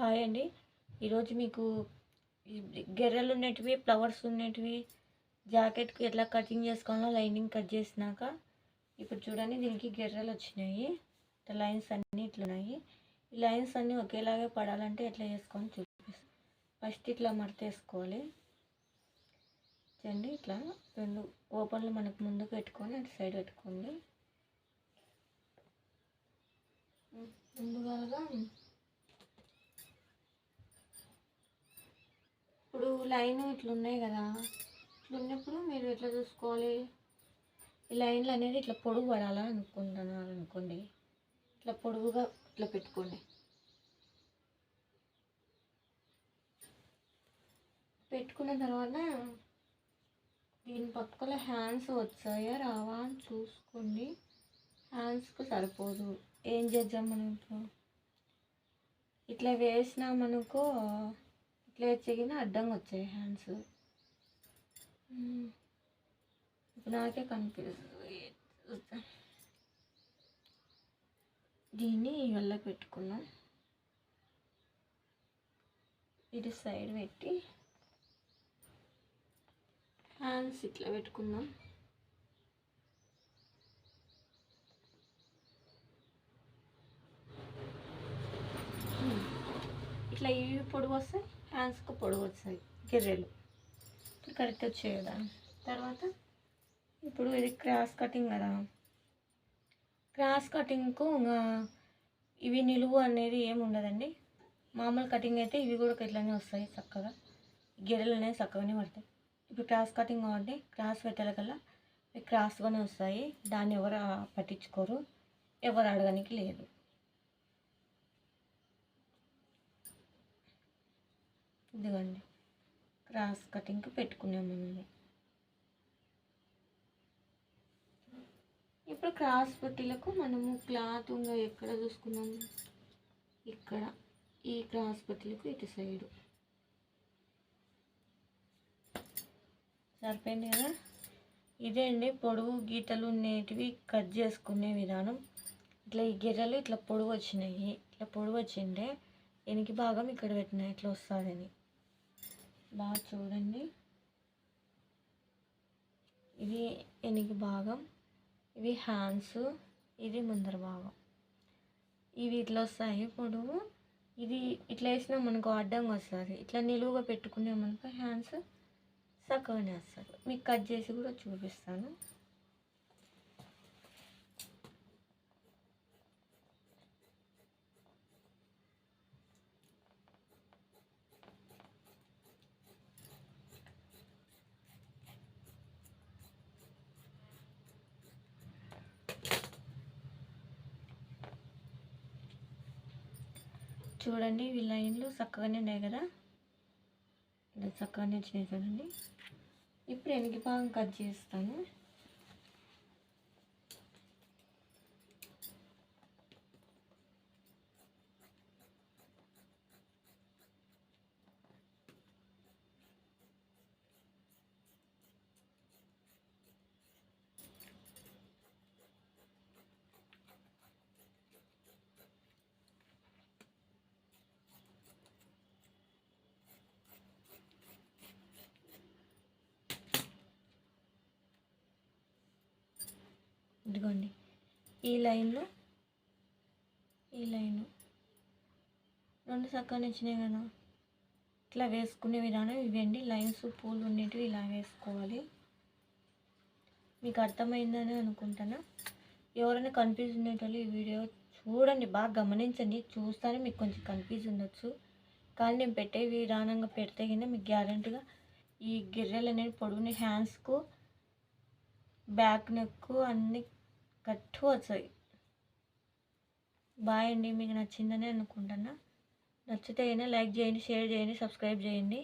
Hi అండి ఈరోజు మీకు గెర్రలు ఉన్నటివి ఫ్లవర్స్ ఉన్నటివి జాకెట్కి ఎట్లా కటింగ్ చేసుకోవాలో లైనింగ్ కట్ చేసినాక ఇప్పుడు చూడండి దీనికి గెర్రలు వచ్చినాయి. ఇట్లా లైన్స్ అన్నీ ఇట్లున్నాయి ఈ లైన్స్ అన్నీ ఒకేలాగే పడాలంటే ఎట్లా చేసుకొని చూపిస్తాను ఫస్ట్ ఇట్లా మడతేసుకోవాలి. చూడండి ఇట్లా రెండు ఓపెన్లు మనకు ముందుకు పెట్టుకొని అటు సైడ్ పెట్టుకోండి. ముందుగా ఇప్పుడు లైన్ ఇట్లా ఉన్నాయి కదా. ఇట్లా ఉన్నప్పుడు మీరు ఎట్లా చూసుకోవాలి? ఈ లైన్లు అనేది ఇట్లా పొడుగు పడాలా అనుకుంటున్నారు అనుకోండి. ఇట్లా పొడుగుగా ఇట్లా పెట్టుకోండి. పెట్టుకున్న తర్వాత దీని పక్కల హ్యాండ్స్ వచ్చాయా రావా అని చూసుకోండి. హ్యాండ్స్కు సరిపోదు. ఏం చేద్దాం మనం ఇప్పుడు? ఇట్లా వేసినామనుకో ఇట్లా చెగిన అడ్డంగా వచ్చాయి హ్యాండ్స్. ఇప్పుడు నాకే కనిపిస్తుంది. దీన్ని వెళ్ళ పెట్టుకున్నాం. ఇటు సైడ్ పెట్టి హ్యాండ్స్ ఇట్లా పెట్టుకుందాం ఇట్లా ఇవి పొడుగు వస్తాయి. హ్యాండ్స్కి పొడుగు వస్తాయి గిర్రెలు. ఇప్పుడు కరెక్ట్ వచ్చాయి కదా తర్వాత ఇప్పుడు ఇది క్రాస్ కటింగ్ కదా. క్రాస్ కటింగ్కు ఇవి నిలువు అనేది ఏమి ఉండదండి. మామూలు కటింగ్ అయితే ఇవి కూడా ఇట్లానే వస్తాయి చక్కగా. గిర్రెలు అనేవి చక్కగానే పడతాయి. ఇప్పుడు క్రాస్ కటింగ్ కాబట్టి క్రాస్ పెట్టాలి కల్లా క్రాస్గానే వస్తాయి. దాన్ని ఎవరు పట్టించుకోరు. ఎవరు అడగడానికి లేదు. ఇదిగోండి. క్రాస్ కటింగ్కి పెట్టుకున్నాము అండి ఇప్పుడు క్రాస్ పట్టీలకు మనము క్లాత్ ఉందో ఎక్కడ చూసుకున్నాము ఇక్కడ. ఈ క్రాస్ పట్టీలకు ఇటు సైడు. సరిపోయింది కదా? ఇదే అండి పొడుగు గీతలు ఉండేటివి కట్ చేసుకునే విధానం. ఇట్లా ఈ గిర్రెలు ఇట్లా పొడుగు వచ్చినాయి. ఇట్లా పొడుగు వచ్చిండే వెనక భాగం ఇక్కడ పెట్టినాయి ఇట్లా వస్తుందని. బాగా చూడండి. ఇది వెనక భాగం ఇవి హ్యాండ్స్ ఇది ముందర భాగం. ఇవి ఇట్లా వస్తాయి. పొడవు ఇది ఇట్లా వేసినాం మనకు అడ్డంగా వస్తుంది. ఇట్లా నిలువుగా మనకు హ్యాండ్స్ చక్కగానే వస్తుంది మీకు కట్ చేసి కూడా చూపిస్తాను. చూడండి ఇవి లైన్లు చక్కగానే ఉన్నాయి కదా? ఇలా చక్కగానే వచ్చినాయి చూడండి. ఇప్పుడు వెనక భాగం కట్ చేస్తాను. ఇదిగోండి. ఈ లైన్లో ఈ లైను. రెండు చక్కగా వచ్చినాయి కదా. ఇట్లా వేసుకునే విధానం ఇవండి లైన్స్ పూలు ఉండేటివి ఇలా వేసుకోవాలి. మీకు అర్థమైందని అనుకుంటాను ఎవరైనా కన్ఫ్యూజ్ ఉండేటోళ్ళు ఈ వీడియో చూడండి. బాగా గమనించండి. చూస్తానే మీకు కొంచెం కన్ఫ్యూజ్ ఉండొచ్చు. కానీ నేను పెట్టే విధానంగా పెడితే కింద మీకు గ్యారంటీగా ఈ గిర్రెలు అనేవి పొడుగుని హ్యాండ్స్కు బ్యాక్ నెక్ అన్నీ కట్టు వచ్చాయి. బాయ్ అండి మీకు నచ్చిందని అనుకుంటున్నా. నచ్చితే అయినా లైక్ చేయండి షేర్ చేయండి సబ్స్క్రైబ్ చేయండి.